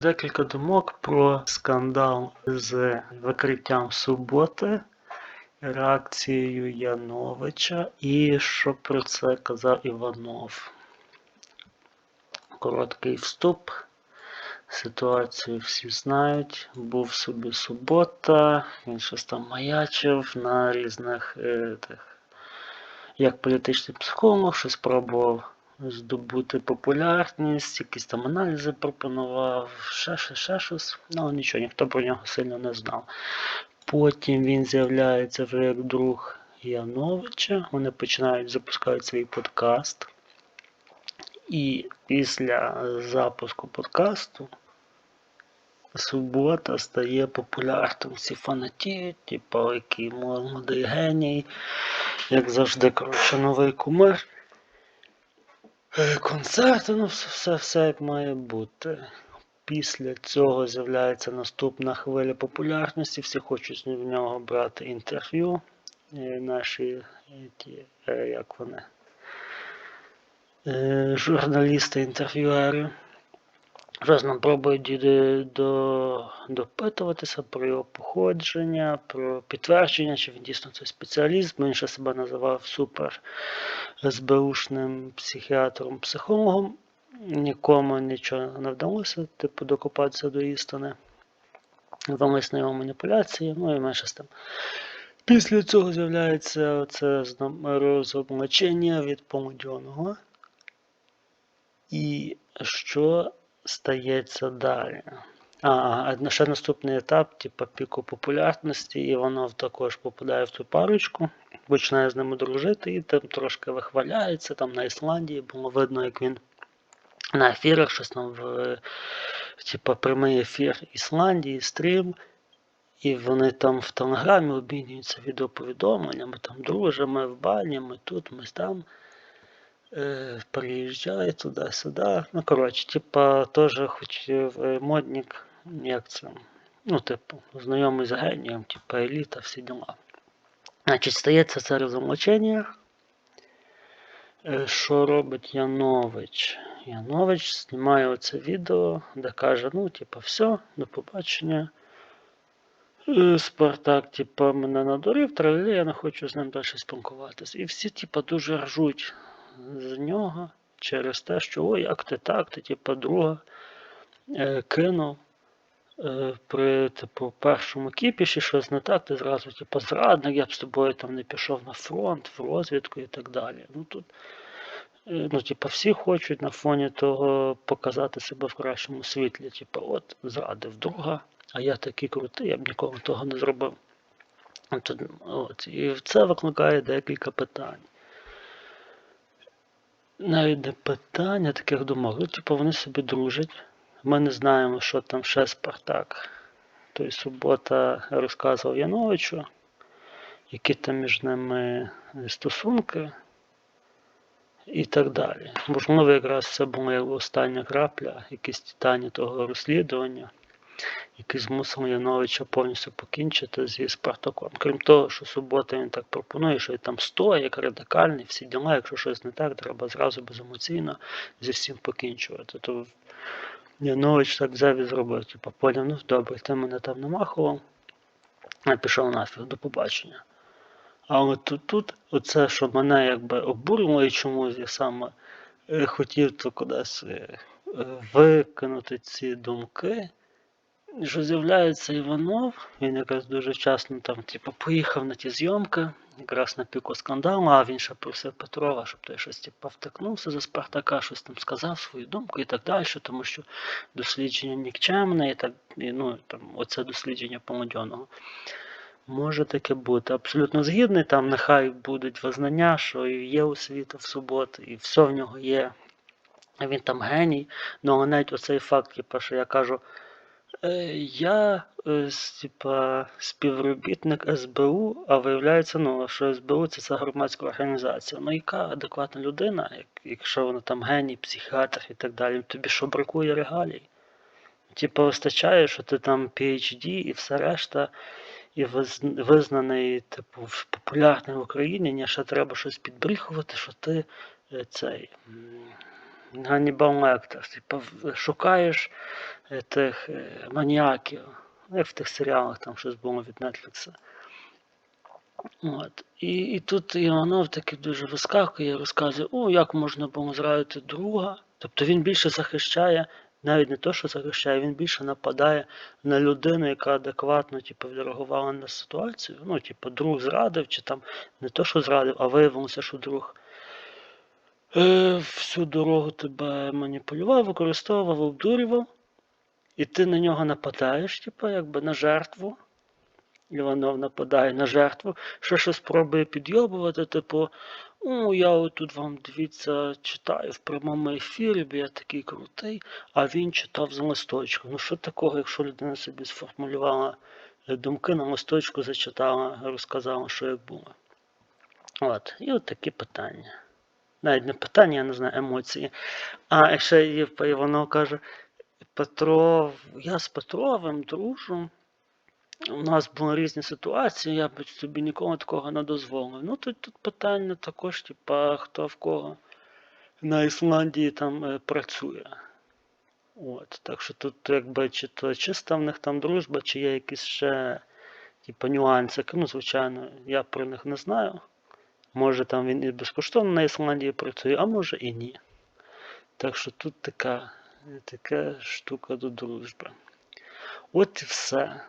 Декілька думок про скандал з викриттям суботи, реакцією Яновича і що про це казав Іванов. Короткий вступ. Ситуацію всі знають. Був собі субота, він щось там маячив на різних е, тих, як політичний психолог, щось пробував здобути популярність, якісь там аналізи пропонував, ще щось, ще щось. Ну нічого, ніхто про нього сильно не знав. Потім він з'являється вже як друг Яновича. Вони починають запускати свій подкаст. І після запуску подкасту субота стає популярним. Всі фанатіють, типу, який молодий геній, як завжди, коротше, новий кумир. Е, концерти, ну все, все, як має бути. Після цього з'являється наступна хвиля популярності. Всі хочуть в нього брати інтерв'ю. Е, наші ті, е, як вони, журналісти, Щось нам пробують до, допитуватися про його походження, про підтвердження, чи він дійсно цей спеціаліст. Він ще себе називав супер СБУшним психіатром, психологом. Нікому нічого не вдалося, типу, докопатися до істини. На його маніпуляції, ну і менше з тим. Після цього з'являється це розоблачення від Помодьоного. І що стається далі? А, ще наступний етап, типу піку популярності, і воно також попадає в цю парочку, починає з ними дружити і там трошки вихваляється. Там на Ісландії було видно, як він на ефірах щось там в типу, прямий ефір Ісландії, стрім. І вони там в Телеграмі обмінюються відеоповідомленнями, там дружимо, в бані, ми тут, ми там. Е, приїжджає туди-сюди. Ну, коротше, типа, теж хоч модник, як це, ну, типу, знайомий з генієм, типа еліта, всі діла. Значить, стається це розоблачення. Е, що робить Янович? Янович знімає оце відео, де каже, ну, типа, все, до побачення. Е, Спартак, типа, мене надурив, тролі, я не хочу з ним далі спілкуватися. І всі, типа, дуже ржуть з нього через те, що ой, як ти так, ти типу, друга е, кинув е, при типу, першому кіпіші щось не так, ти зразу типу, зрадник, я б з тобою там не пішов на фронт, в розвідку і так далі. Ну тут е, ну, типу, всі хочуть на фоні того показати себе в кращому світлі. Типу, от зрадив друга, а я такий крутий, я б ніколи того не зробив. От, от, І це викликає декілька питань навіть не питання таких думок. Ну, типу, вони собі дружать. Ми не знаємо, що там ще Спартак. Тобто субота розказував Яновичу, які там між ними стосунки і так далі. Можливо, якраз це була остання крапля, якісь титані того розслідування який змусив Яновича повністю покінчити зі Спартаком. Крім того, що субота він так пропонує, що він там стоїть, як радикальний, всі діла, якщо щось не так, треба зразу беземоційно зі всім покінчувати. То Янович так взяв і зробив. Типу, поняв, ну добре, ти мене там намахував, я пішов нафіг, до побачення. А от тут, тут оце, що мене якби обурило і чомусь я саме е, хотів то кудись е, викинути ці думки що з'являється Іванов, він якраз дуже вчасно там, типу, поїхав на ті зйомки, якраз на піку скандалу, а він ще просив Петрова, щоб той щось типу, втикнувся за Спартака, щось там сказав, свою думку і так далі, тому що дослідження нікчемне, і так, і, ну, там, оце дослідження Помодьоного. Може таке бути. Абсолютно згідний, там нехай будуть визнання, що є освіта в суботу, і все в нього є. Він там геній. Ну, навіть оцей факт, типу, що я кажу. Е, я е, типа, співробітник СБУ, а виявляється, ну, що СБУ це, це громадська організація. Ну, яка адекватна людина, якщо вона там геній, психіатр і так далі, тобі що бракує регалій? Типа вистачає, що ти там PhD і все решта, і визнаний, типу, популярний в Україні, ні ще треба щось підбріхувати, що ти е, цей Ганнібал Лектор. Типа в- шукаєш е, тих е, маніяків, ну, як в тих серіалах там щось було від Netflix. От. І, і тут Іванов таки дуже вискакує, розказує, о, як можна було зрадити друга. Тобто він більше захищає, навіть не то, що захищає, він більше нападає на людину, яка адекватно типу, відреагувала на ситуацію. Ну, типу, друг зрадив, чи там не то, що зрадив, а виявилося, що друг всю дорогу тебе маніпулював, використовував, обдурював, і ти на нього нападаєш, типу, якби на жертву. Іванов нападає на жертву, що щось пробує підйобувати, типу, о, я отут вам дивіться, читаю в прямому ефірі, бо я такий крутий, а він читав з листочку. Ну що такого, якщо людина собі сформулювала е, думки на листочку, зачитала, розказала, що як було. От, і от такі питання. Навіть не питання, я не знаю, емоції. А ще Єв- Іванов каже: Петро, я з Петровим дружу. У нас були різні ситуації, я б собі ніколи такого не дозволив. Ну тут, тут питання також, типа, хто в кого на Ісландії там е, працює. От, так що тут, якби, чи то чиста в них там дружба, чи є якісь ще типа, нюансики. Ну, звичайно, я про них не знаю. Може там він і безкоштовно на Ісландії працює, а може і ні. Так що тут така, така штука до дружби. От і все.